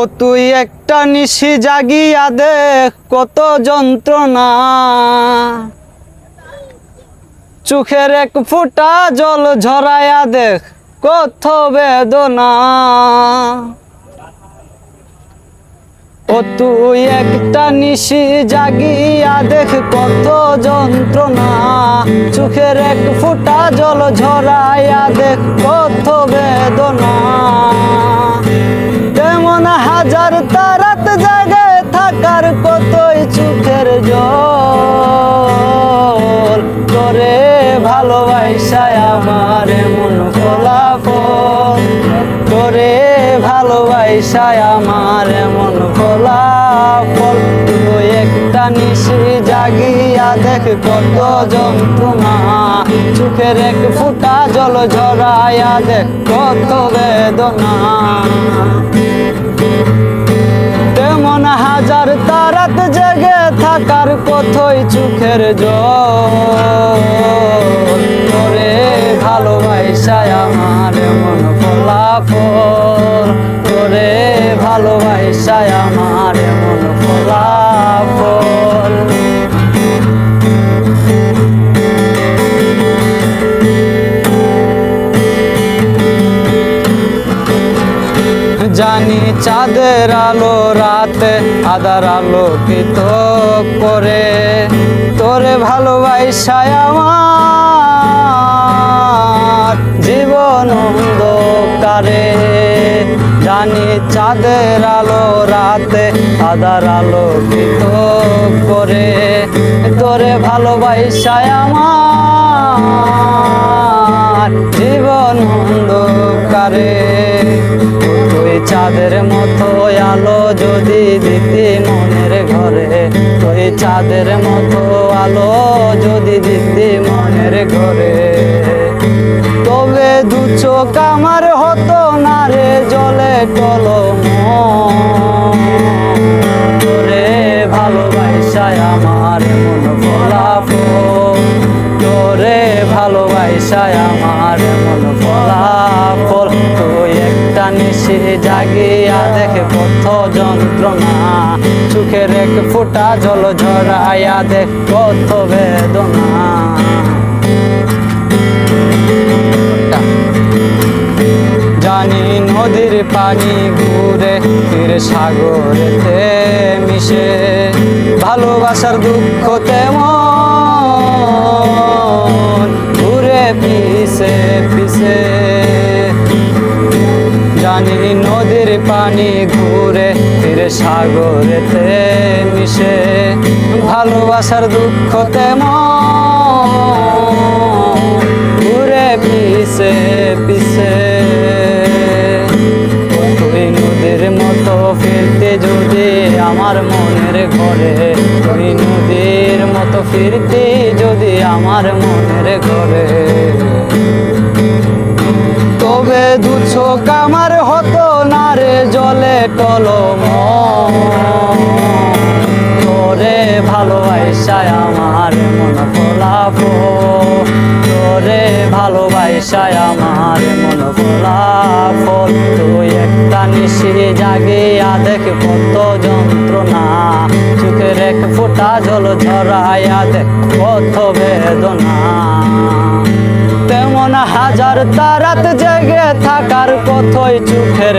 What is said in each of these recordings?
ও তুই একটা নিশি জাগিয়া দেখ কত যন্ত্রণা। চোখের এক ফুটা জল ঝরাইয়া দেখ কত বেদনা। ও তুই একটা নিশি জাগিয়া দেখ কত যন্ত্রণা। চোখের এক ফুটা জল ঝরাইয়া দেখ কত বেদনা। হাজার তারাত জাগে থাকার কতই চুখের জল। করে ভালোবাসায় আমার মন ভালোবাসায় আমার মন ফলাফল। তুই একটা নিশি জাগিয়া দেখ কত যন্ত্রণা। চোখের এক ফুটা জল ঝরাইয়া দেখ কত বেদনা। তেমন হাজার তারাত জেগে থাকার কথই চোখের জল। ভালোবাসায় আমার মন ফলাফল। ভালোবাসায় আমার মন ফলাফল। জানি চাঁদের আলো রাতে আদার আলোকিত করে, তোরে ভালোবাসায় আমার জীবন অন্ধকারে। জানি চাঁদের আলো রাতে আদার আলোকিত করে তোরে ভালোবাসায় আমার জীবন অন্ধকারে। তুই চাঁদের মতো আলো যদি দিতি মনের ঘরে, তুই চাঁদের মতো আলো যদি দিতি ভালোবাসায় আমার মন ফলাফল। তুই একটা নিশি জাগিয়া দেখে কত যন্ত্রণা। চোখের এক ফুটা জল ঝরাইয়া দেখ কত বেদনা। জানি নদীর পানি ঘুরে তীর সাগরেতে মিশে। ভালোবাসার দুঃখ তেমন পিছে পিছে। জানি নদীর পানি ঘুরে, তীর সাগরেতে মিশে। ভালোবাসার দুঃখ তেমন ঘুরে পিছে পিছে। তুই নদীর মতো ফিরতে যদি আমার মনের ঘরে তুই নদীর মতো ফিরতে যদি আমার মনের ঘরে। তবে দু চোখ আমার হতো না রে জলে টলম তোরে ভালোবাসায় আমার মন ফলাফ তোরে ভালোবাসায় আমার মন ফলাফল তুই একটা নিশি জাগিয়া দেখ কত যন্ত্রণা। চোখের এক ফোঁটা জল ঝরাইয়া দেখ কত বেদনা। হাজার তারাত জেগে থাকার কথই চোখের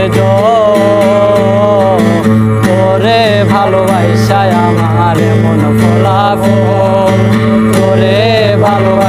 জরে ভালোবাসায় আমার মন ফলাফল। তোরে ভালোবাসায়